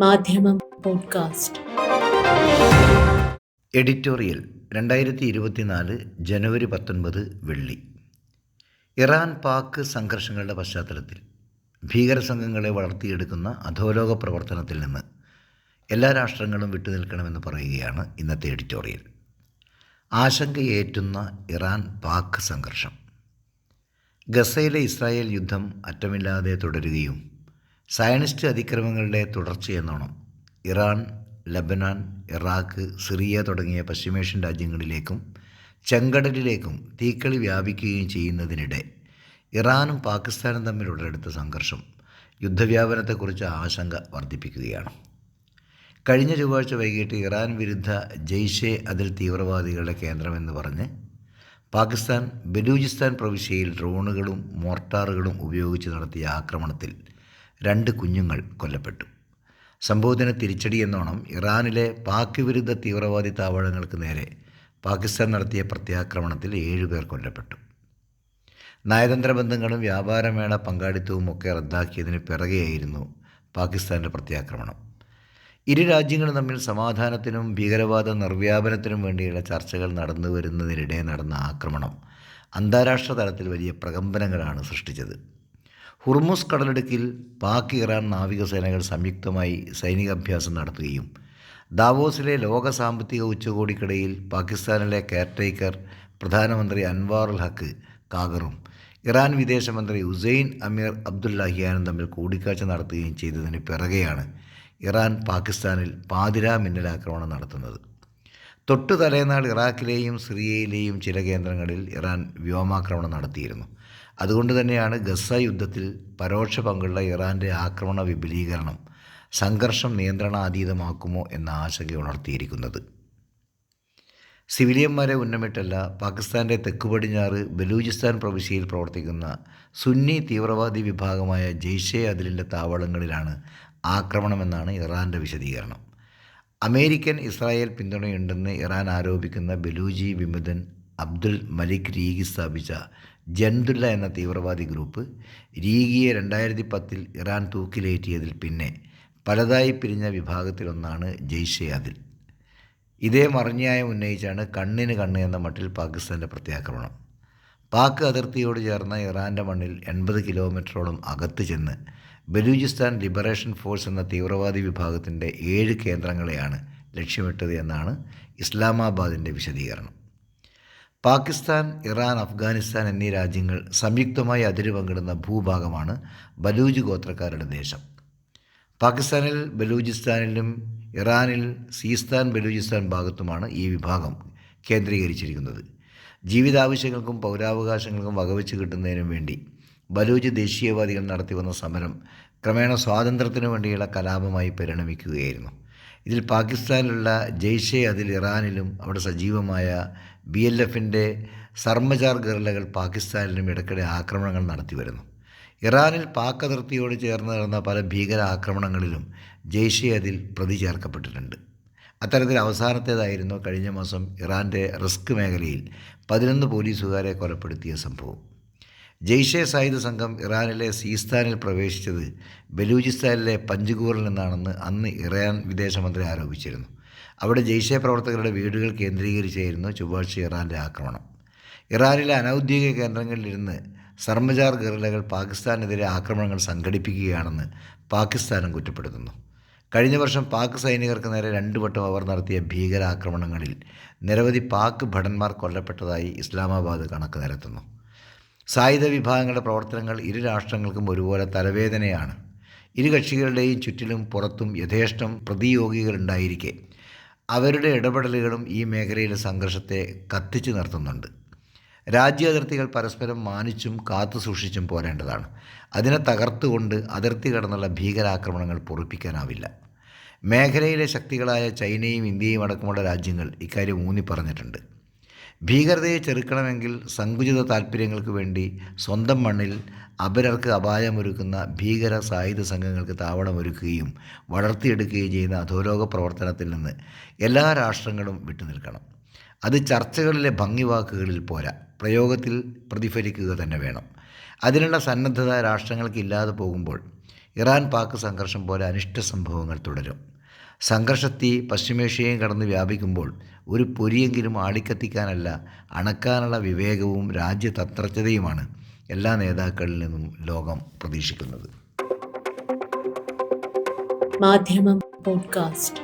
മാധ്യമം podcast. Editorial രണ്ടായിരത്തി ഇരുപത്തിനാല് ജനുവരി പത്തൊൻപത് വെള്ളി. ഇറാൻ പാക് സംഘർഷങ്ങളുടെ പശ്ചാത്തലത്തിൽ ഭീകര സംഘങ്ങളെ വളർത്തിയെടുക്കുന്ന അധോലോക പ്രവർത്തനത്തിൽ നിന്ന് എല്ലാ രാഷ്ട്രങ്ങളും വിട്ടുനിൽക്കണമെന്ന് പറയുകയാണ് ഇന്നത്തെ എഡിറ്റോറിയൽ. ആശങ്കയേറ്റുന്ന ഇറാൻ പാക് സംഘർഷം. ഗസയിലെ ഇസ്രായേൽ യുദ്ധം അറ്റമില്ലാതെ തുടരുകയും സയനിസ്റ്റ് അതിക്രമങ്ങളുടെ തുടർച്ചയെന്നോണം ഇറാൻ ലബനാൻ ഇറാഖ് സിറിയ തുടങ്ങിയ പശ്ചിമേഷ്യൻ രാജ്യങ്ങളിലേക്കും ചെങ്കടലിലേക്കും തീക്കളി വ്യാപിക്കുകയും ചെയ്യുന്നതിനിടെ ഇറാനും പാകിസ്ഥാനും തമ്മിൽ ഉടലെടുത്ത സംഘർഷം യുദ്ധവ്യാപനത്തെക്കുറിച്ച് ആശങ്ക വർദ്ധിപ്പിക്കുകയാണ്. കഴിഞ്ഞ ചൊവ്വാഴ്ച വൈകിട്ട് ഇറാൻ വിരുദ്ധ ജെയ്ഷെ അതിൽ തീവ്രവാദികളുടെ കേന്ദ്രമെന്ന് പറഞ്ഞ് പാകിസ്ഥാൻ ബലൂചിസ്ഥാൻ പ്രവിശ്യയിൽ ഡ്രോണുകളും മോർട്ടാറുകളും ഉപയോഗിച്ച് നടത്തിയ ആക്രമണത്തിൽ രണ്ട് കുഞ്ഞുങ്ങൾ കൊല്ലപ്പെട്ടു. സംഭവത്തിന് തിരിച്ചടി എന്നോണം ഇറാനിലെ പാക് വിരുദ്ധ തീവ്രവാദി താവളങ്ങൾക്ക് നേരെ പാകിസ്ഥാൻ നടത്തിയ പ്രത്യാക്രമണത്തിൽ ഏഴുപേർ കൊല്ലപ്പെട്ടു. നയതന്ത്ര ബന്ധങ്ങളും വ്യാപാരമേള പങ്കാളിത്തവും ഒക്കെ റദ്ദാക്കിയതിന് പിറകെയായിരുന്നു പാകിസ്ഥാന്റെ പ്രത്യാക്രമണം. ഇരു രാജ്യങ്ങളും തമ്മിൽ സമാധാനത്തിനും ഭീകരവാദ നിർവ്യാപനത്തിനും വേണ്ടിയുള്ള ചർച്ചകൾ നടന്നു വരുന്നതിനിടെ നടന്ന ആക്രമണം അന്താരാഷ്ട്ര തലത്തിൽ വലിയ പ്രകമ്പനങ്ങളാണ് സൃഷ്ടിച്ചത്. ഹുർമുസ് കടലിടുക്കിൽ പാക് ഇറാൻ നാവികസേനകൾ സംയുക്തമായി സൈനികാഭ്യാസം നടത്തുകയും ദാവോസിലെ ലോക സാമ്പത്തിക ഉച്ചകോടിക്കിടയിൽ പാകിസ്ഥാനിലെ കെയർടേക്കർ പ്രധാനമന്ത്രി അൻവാർ ഉൽ ഹക്ക് കാഗറും ഇറാൻ വിദേശമന്ത്രി ഉസൈൻ അമീർ അബ്ദുല്ലാഹിയാനും തമ്മിൽ കൂടിക്കാഴ്ച നടത്തുകയും ചെയ്തതിന് പിറകെയാണ് ഇറാൻ പാകിസ്ഥാനിൽ പാതിരാ മിന്നലാക്രമണം നടത്തുന്നത്. തൊട്ടു തലേനാൾ ഇറാഖിലെയും സിറിയയിലെയും ചില കേന്ദ്രങ്ങളിൽ ഇറാൻ വ്യോമാക്രമണം നടത്തിയിരുന്നു. അതുകൊണ്ട് തന്നെയാണ് ഗസ യുദ്ധത്തിൽ പരോക്ഷ പങ്കുള്ള ഇറാന്റെ ആക്രമണ വിപുലീകരണം സംഘർഷം നിയന്ത്രണാതീതമാക്കുമോ എന്ന ആശങ്ക ഉണർത്തിയിരിക്കുന്നത്. സിവിലിയന്മാരെ ഉന്നമിട്ടല്ല പാകിസ്ഥാന്റെ തെക്ക് പടിഞ്ഞാറ് ബലൂചിസ്ഥാൻ പ്രവിശ്യയിൽ പ്രവർത്തിക്കുന്ന സുന്നി തീവ്രവാദി വിഭാഗമായ ജെയ്ഷെ അതിലിന്റെ താവളങ്ങളിലാണ് ആക്രമണമെന്നാണ് ഇറാന്റെ വിശദീകരണം. അമേരിക്കൻ ഇസ്രായേൽ പിന്തുണയുണ്ടെന്ന് ഇറാൻ ആരോപിക്കുന്ന ബലൂജി വിമതൻ അബ്ദുൽ മലിക് രീഗി സ്ഥാപിച്ച ജൻദുല്ല എന്ന തീവ്രവാദി ഗ്രൂപ്പ് രീഗിയെ രണ്ടായിരത്തി പത്തിൽ ഇറാൻ തൂക്കിലേറ്റിയതിൽ പിന്നെ പലതായി പിരിഞ്ഞ വിഭാഗത്തിലൊന്നാണ് ജെയ്ഷെ അതിൽ ഇതേ മറിഞ്ഞായം ഉന്നയിച്ചാണ് കണ്ണിന് കണ്ണ് എന്ന മട്ടിൽ പാകിസ്ഥാന്റെ പ്രത്യാക്രമണം. പാക് അതിർത്തിയോട് ചേർന്ന ഇറാന്റെ മണ്ണിൽ എൺപത് കിലോമീറ്ററോളം അകത്ത് ചെന്ന് ബലൂചിസ്ഥാൻ ലിബറേഷൻ ഫോഴ്സ് എന്ന തീവ്രവാദി വിഭാഗത്തിന്റെ ഏഴ് കേന്ദ്രങ്ങളെയാണ് ലക്ഷ്യമിട്ടത് എന്നാണ് ഇസ്ലാമാബാദിന്റെ വിശദീകരണം. പാകിസ്ഥാൻ ഇറാൻ അഫ്ഗാനിസ്ഥാൻ എന്നീ രാജ്യങ്ങൾ സംയുക്തമായി അതിര് പങ്കിടുന്ന ഭൂഭാഗമാണ് ബലൂജ് ഗോത്രക്കാരുടെ ദേശം. പാകിസ്ഥാനിൽ ബലൂചിസ്ഥാനിലും ഇറാനിൽ സീസ്ഥാൻ ബലൂചിസ്ഥാൻ ഭാഗത്തുമാണ് ഈ വിഭാഗം കേന്ദ്രീകരിച്ചിരിക്കുന്നത്. ജീവിതാവശ്യങ്ങൾക്കും പൗരാവകാശങ്ങൾക്കും വകവെച്ച് കിട്ടുന്നതിനും വേണ്ടി ബലൂജ് ദേശീയവാദികൾ നടത്തിവന്ന സമരം ക്രമേണ സ്വാതന്ത്ര്യത്തിനു വേണ്ടിയുള്ള കലാപമായി പരിണമിക്കുകയായിരുന്നു. ഇതിൽ പാകിസ്ഥാനിലുള്ള ജെയ്ഷെ അതിൽ ഇറാനിലും അവിടെ സജീവമായ ബി എൽ എഫിന്റെ സർമ്മചാർ ഗറിലകൾ പാകിസ്ഥാനിലും ഇടയ്ക്കിടെ ആക്രമണങ്ങൾ നടത്തി വരുന്നു. ഇറാനിൽ പാക് അതിർത്തിയോട് ചേർന്ന് നടന്ന പല ഭീകര ആക്രമണങ്ങളിലും ജെയ്ഷെ അതിൽ പ്രതി ചേർക്കപ്പെട്ടിട്ടുണ്ട് അത്തരത്തിൽ അവസാനത്തേതായിരുന്നു കഴിഞ്ഞ മാസം ഇറാന്റെ റിസ്ക് മേഖലയിൽ പതിനൊന്ന് പോലീസുകാരെ കൊലപ്പെടുത്തിയ സംഭവം. ജെയ്ഷെ സായുധ സംഘം ഇറാനിലെ സീസ്ഥാനിൽ പ്രവേശിച്ചത് ബലൂചിസ്ഥാനിലെ പഞ്ച്കൂറിൽ നിന്നാണെന്ന് അന്ന് ഇറാൻ വിദേശമന്ത്രി ആരോപിച്ചിരുന്നു. അവിടെ ജെയ്ഷെ പ്രവർത്തകരുടെ വീടുകൾ കേന്ദ്രീകരിച്ചായിരുന്നു ചൊവ്വാഴ്ച ഇറാന്റെ ആക്രമണം. ഇറാനിലെ അനൗദ്യോഗിക കേന്ദ്രങ്ങളിലിരുന്ന് സർമജാർ ഗറിലകൾ പാകിസ്ഥാനെതിരെ ആക്രമണങ്ങൾ സംഘടിപ്പിക്കുകയാണെന്ന് പാകിസ്ഥാനും കുറ്റപ്പെടുത്തുന്നു. കഴിഞ്ഞ വർഷം പാക് സൈനികർക്ക് നേരെ രണ്ടു വട്ടം അവർ നടത്തിയ ഭീകരാക്രമണങ്ങളിൽ നിരവധി പാക് ഭടന്മാർ കൊല്ലപ്പെട്ടതായി ഇസ്ലാമാബാദ് കണക്ക് നിരത്തുന്നു. സായുധ വിഭാഗങ്ങളുടെ പ്രവർത്തനങ്ങൾ ഇരു രാഷ്ട്രങ്ങൾക്കും ഒരുപോലെ തലവേദനയാണ്. ഇരു കക്ഷികളുടെയും ചുറ്റിലും പുറത്തും യഥേഷ്ടം പ്രതിയോഗികളുണ്ടായിരിക്കെ അവരുടെ ഇടപെടലുകളും ഈ മേഖലയിലെ സംഘർഷത്തെ കത്തിച്ചു നിർത്തുന്നുണ്ട്. രാജ്യ അതിർത്തികൾ പരസ്പരം മാനിച്ചും കാത്തു സൂക്ഷിച്ചും പോരേണ്ടതാണ്. അതിനെ തകർത്തുകൊണ്ട് അതിർത്തി കടന്നുള്ള ഭീകരാക്രമണങ്ങൾ പൊറിപ്പിക്കാനാവില്ല. മേഖലയിലെ ശക്തികളായ ചൈനയും ഇന്ത്യയും അടക്കമുള്ള രാജ്യങ്ങൾ ഇക്കാര്യം ഊന്നി പറഞ്ഞിട്ടുണ്ട് ഭീകരതയെ ചെറുക്കണമെങ്കിൽ സങ്കുചിത താൽപ്പര്യങ്ങൾക്ക് വേണ്ടി സ്വന്തം മണ്ണിൽ അപരർക്ക് അപായമൊരുക്കുന്ന ഭീകര സായുധ സംഘങ്ങൾക്ക് താവളമൊരുക്കുകയും വളർത്തിയെടുക്കുകയും ചെയ്യുന്ന അധോലോക പ്രവർത്തനത്തിൽ നിന്ന് എല്ലാ രാഷ്ട്രങ്ങളും വിട്ടുനിൽക്കണം. അത് ചർച്ചകളിലെ ഭംഗിവാക്കുകളിൽ പോരാ. പ്രയോഗത്തിൽ പ്രതിഫലിക്കുക തന്നെ വേണം. അതിനുള്ള സന്നദ്ധത രാഷ്ട്രങ്ങൾക്കില്ലാതെ പോകുമ്പോൾ ഇറാൻ പാക് സംഘർഷം പോലെ അനിഷ്ട സംഭവങ്ങൾ തുടരും. സംഘർഷത്തി പശ്ചിമേഷ്യയും കടന്ന് വ്യാപിക്കുമ്പോൾ ഒരു പൊരിയെങ്കിലും ആളിക്കത്തിക്കാനല്ല അണക്കാനുള്ള വിവേകവും രാജ്യതന്ത്രജ്ഞതയുമാണ് എല്ലാ നേതാക്കളിൽ നിന്നും ലോകം പ്രതീക്ഷിക്കുന്നത്. മാധ്യമം പോഡ്കാസ്റ്റ്.